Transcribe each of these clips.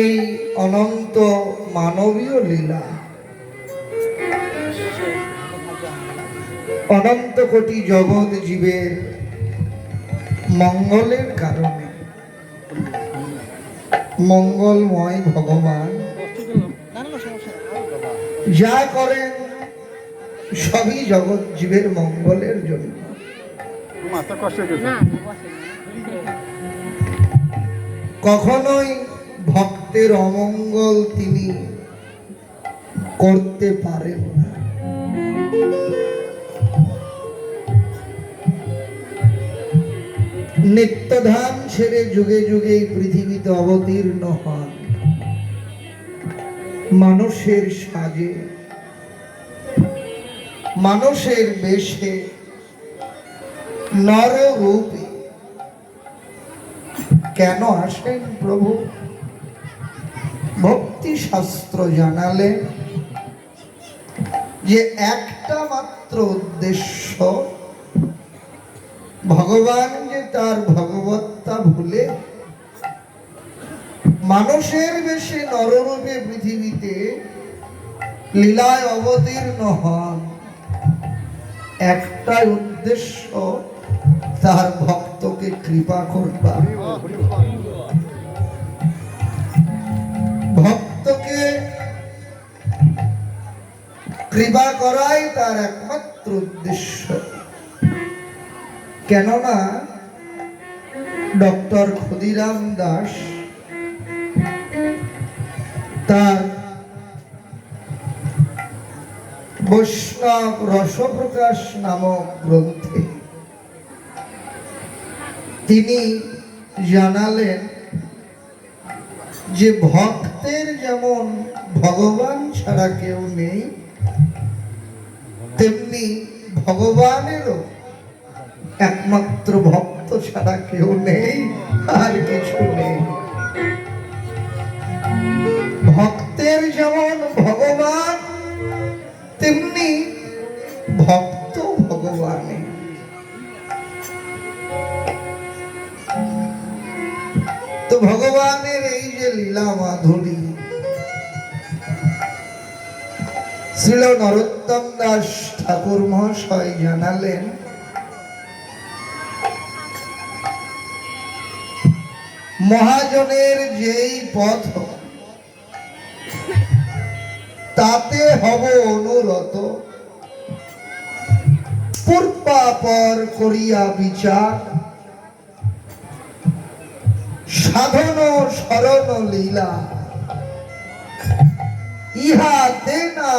এই অনন্ত মানবীয় লীলা অনন্ত কোটি জগৎ জীবের মঙ্গলের কারণে। মঙ্গলময় ভগবান। যা করেন সবই জগৎ জীবের মঙ্গলের জন্য। মাথা কষ্ট হয়েছে কখনোই ভক্তের অমঙ্গল তিনি করতে পারেন না। নিত্যধাম ছেড়ে যুগে যুগে পৃথিবীতে অবতীর্ণ হন। মানুষের সাজে, মানুষের বেশে নর রূপে কেন আসেন প্রভু? ভক্তি শাস্ত্র জানালে যে একটা মাত্র উদ্দেশ্য, ভগবান যে তার ভগবত্তা ভুলে মানুষের বেশে নররূপে পৃথিবীতে লীলায় অবতীর্ণ হন, একটাই উদ্দেশ্য তার ভক্তকে কৃপা করবা ভক্তকে কৃপা করাই তার একমাত্র উদ্দেশ্য। কেননা ডক্টর ক্ষুদিরাম দাস তার বৈষ্ণব রসপ্রকাশ নামক গ্রন্থে তিনি জানালেন যে ভক্তের যেমন ভগবান ছাড়া কেউ নেই, তেমনি ভগবানেরও একমাত্র ভক্ত ছাড়া কেউ নেই, আর কিছু নেই। ভক্তের যেমন ভগবান, তেমনি ভক্ত নরোত্তম দাস ঠাকুর মহাশয় জানালেন। মহাজনের যেই পথ, তাতে হব অনুরত। পূর্বাপর করিয়া বিচার। সাধন শরণ লীলা। ইহা দেনা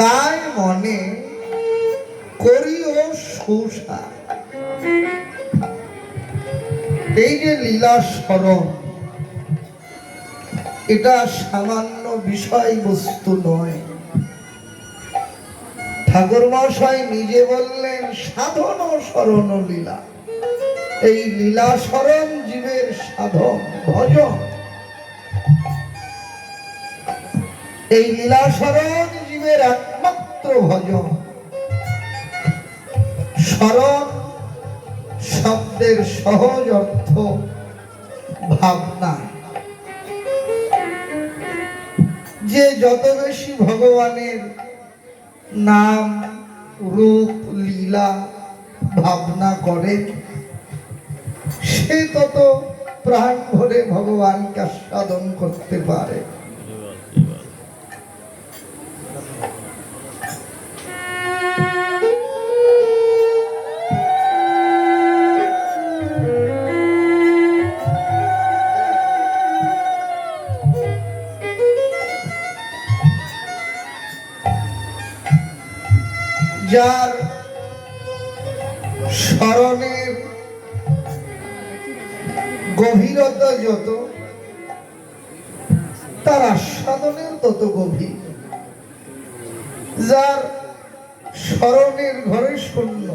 কায় মনে করিও সুসা এই যে লীলা স্মরণ, এটা সামান্য বিষয়বস্তু নয়। ঠাকুর মশাই নিজে বললেন, সাধন ও স্মরণ লীলা। এই লীলা স্মরণ জীবের সাধন, ভজন। এই লীলা স্মরণ জীবের একমাত্র ভজন। স্মরণ শব্দের সহজ অর্থ ভাবনা। যে যত বেশি ভগবানের নাম, রূপ, লীলা ভাবনা করে, সে তত প্রাণ ভরে ভগবানকে আস্বাদন করতে পারে। যার স্মরণের গভীরতা যত, তার আস্বাদনের তত গভীর। যার স্মরণের ঘরে শূন্য,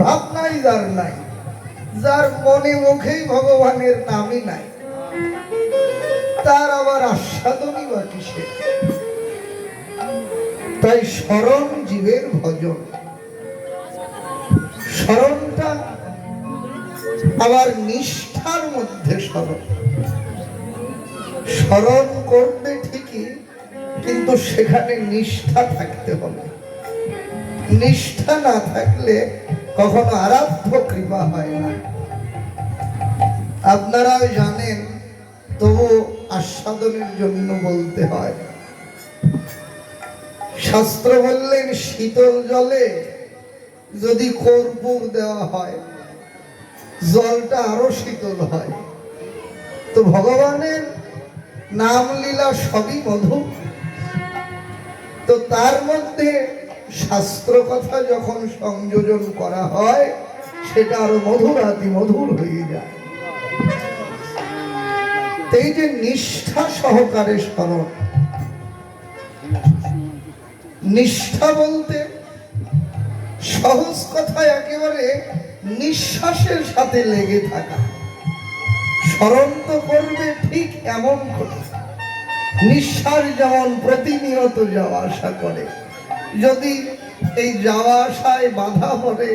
ভাবনাই যার নাই, যার মনে মুখেই ভগবানের নামই নাই, তার আবার আস্বাদনই বা কিসের? তাই স্মরণ জীবের ভজন। স্মরণটা আবার নিষ্ঠার মধ্যে স্মরণ স্মরণ করবে ঠিকই, কিন্তু সেখানে নিষ্ঠা থাকতে হবে। নিষ্ঠা না থাকলে কখনো আরাধ্য কৃপা হয় না। আপনারাও জানেন, তবু আস্বাদনের জন্য বলতে হয় শাস্ত্র বললেন শীতল জলে যদি কর্পূর দেওয়া হয়, জলটা আরও শীতল হয়। তো ভগবানের নাম লীলা সবই মধু। তো তার মধ্যে শাস্ত্র কথা যখন সংযোজন করা হয়, সেটা আরও মধুর আতি মধুর হয়ে যায়। এই যে নিষ্ঠা সহকারে স্মরণ নিষ্ঠা বলতে সহজ কথায় একেবারে নিঃশ্বাসের সাথে লেগে থাকা। স্মরণ তো করবে ঠিক এমন নিঃশ্বাস যেমন প্রতিনিয়ত যাওয়া আসা করে, যদি এই যাওয়া আসায় বাধা পড়ে,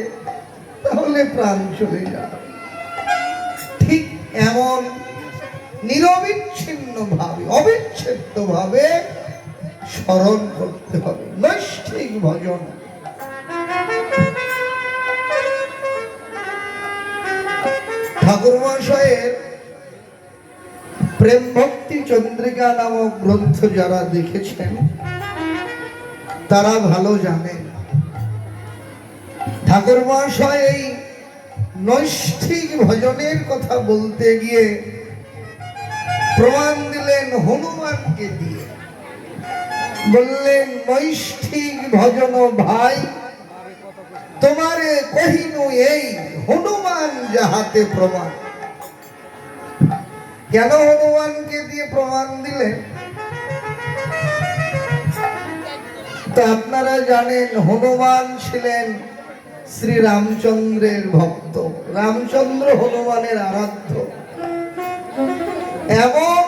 তাহলে প্রাণ চলে যাবে ঠিক এমন নিরবিচ্ছিন্ন ভাবে, অবিচ্ছেদ্য ভাবে স্মরণ করতে হবে। নৈষ্ঠিক ভজন। ঠাকুর মহাশয়ের প্রেম ভক্তি চন্দ্রিকা নামক গ্রন্থ যারা দেখেছেন, তারা ভালো জানেন। ঠাকুর মহাশয় এই নৈষ্ঠিক ভজনের কথা বলতে গিয়ে প্রমাণ দিলেন হনুমানকে দিয়ে। বললেন নৈষ্ঠিক ভজন ভাই, তোমারে কহিনু এই হনুমান যাহাতে প্রমাণ। কেন হনুমানকে দিয়ে প্রমাণ দিলেন? তা আপনারা জানেন, হনুমান ছিলেন শ্রী রামচন্দ্রের ভক্ত। রামচন্দ্র হনুমানের আরাধ্য। এবং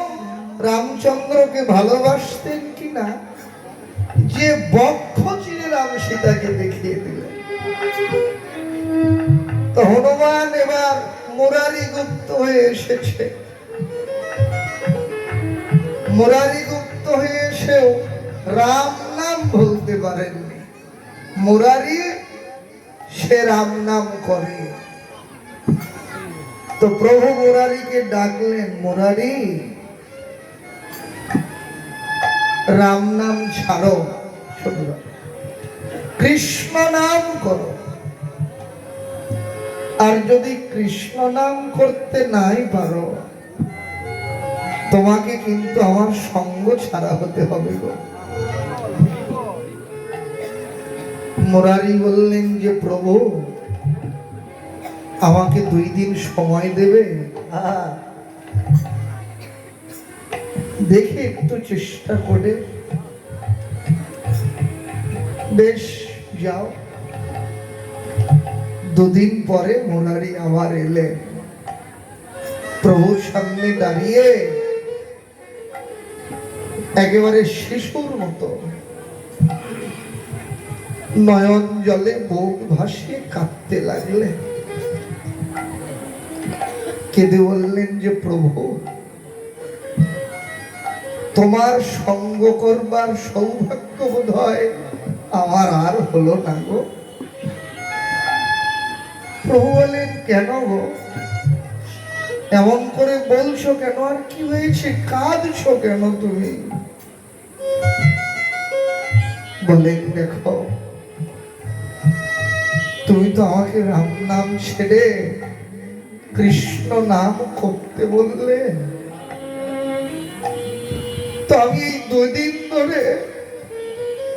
রামচন্দ্রকে ভালোবাসতেন কিনা যে বক্ষ চিরে রাম সীতাকে দেখিয়ে দিলেন তো হনুমান এবার মুরারি গুপ্ত হয়ে এসেছে। মুরারি গুপ্ত হয়ে এসেও রাম নাম বলতে পারেননি। মুরারি, সে রাম নাম করে। তো প্রভু মুরারিকে ডাকলেন, মুরারি, রাম নাম ছাড়ো। কৃষ্ণ নাম করো। আর যদি কৃষ্ণ নাম করতে নাই পারো, তোমাকে কিন্তু আমার সঙ্গ ছাড়া হতে হবে গো। মুরারি বললেন যে, প্রভু, আমাকে দুই দিন সময় দেবে? আহা। দেখে একটু চেষ্টা করে বেশ, যাও। দুদিন পরে মোনারি আবার এলেন। প্রভুর সামনে দাঁড়িয়ে একেবারে শিশুর মতো নয়ন জলে বুক ভাসিয়ে কাঁদতে লাগলেন। কেঁদে বললেন যে, প্রভু, তোমার সঙ্গ করবার সৌভাগ্য বোধ হয় আমার আর হলো না গো। প্রভু বলেন কেন গো? এমন করে বলছো কেন? আর কি হয়েছে? কাঁদছো কেন তুমি? বলেন দেখো, তুমি তো আমাকে রাম নাম ছেড়ে কৃষ্ণ নাম করতে বললে। তো আমি এই দুদিন ধরে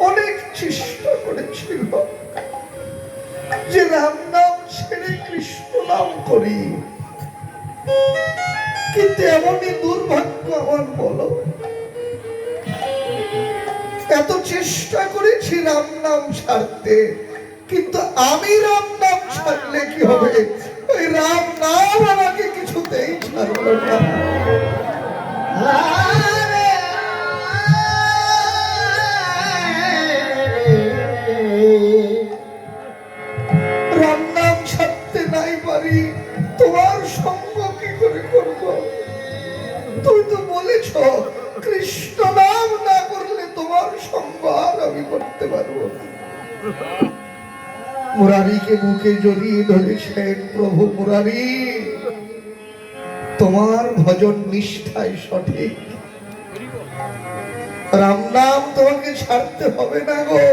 অনেক চেষ্টা করেছিল। যে রাম নাম ছেড়ে কৃষ্ণ নাম করি। কিন্তু এমনই দুর্ভাগ্য আমার বলো। এত চেষ্টা করেছি রাম নাম ছাড়তে, কিন্তু আমি রাম নাম ছাড়লে কি হবে? তো বলেছ, কৃষ্ণ নাম না করলে তোমার আর আমি করতে পারব না। মুরারিকে বুকে জড়িয়ে ধরেছেন প্রভু মুরারি, তোমার ভজন নিষ্ঠায় সঠিক। রাম নাম তোমাকে ছাড়তে হবে না গো।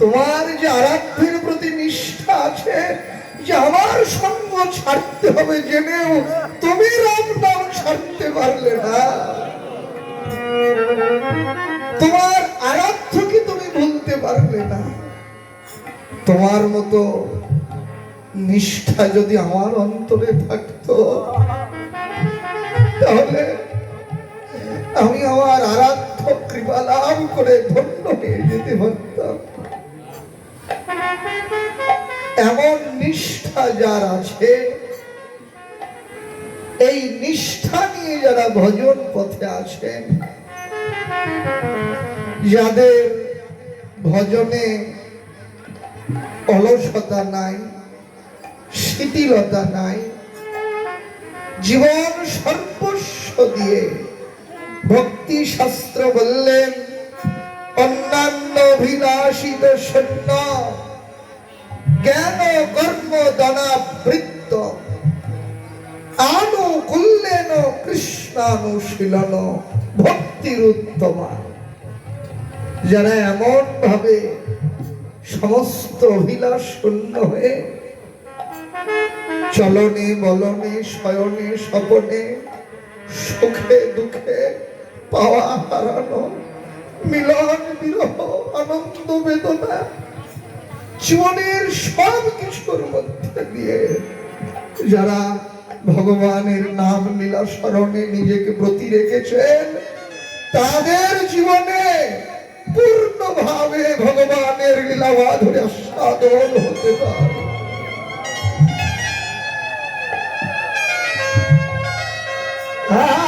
তোমার যে আরাধ্যের প্রতি নিষ্ঠা আছে, যে আমার সঙ্গ ছাড়তে হবে, জেনেও তুমি রাম নাম পারলে না। তোমার আরাধ্যকে তুমি ভুলতে পারলে না? তোমার মতো নিষ্ঠা যদি আমার অন্তরে থাকতো, তাহলে আমি আমার আরাধ্য কৃপা লাভ করে ধন্য হয়ে যেতে পারতাম। এমন নিষ্ঠা যার আছে এই নিষ্ঠা নিয়ে যারা ভজন পথে আসেন, যাদের ভজনে অলসতা নাই, শিথিলতা নাই, জীবন সর্বস্ব দিয়ে ভক্তি শাস্ত্র বললেন, অন্যান্য অভিলাষিত সৈন্য, জ্ঞান কর্ম দনাবৃত্ত আনুকূল্যেন কৃষ্ণানুশীলন, ভক্তির উত্তমা যারা এমন ভাবে সমস্ত অভিলাষ শূন্য হয়ে চলনে বলনে শয়নে, স্বপনে, সুখে, দুঃখে, পাওয়া, হারানো, মিলন, বিরহ, আনন্দ, বেদনা, জীবনের সব কিছুর মধ্যে দিয়ে যারা ভগবানের নাম লীলা স্মরণে নিজেকে ব্রতি রেখেছেন তাদের জীবনে পূর্ণভাবে ভগবানের লীলাবা ধরে সাধন হতে পারে Ah!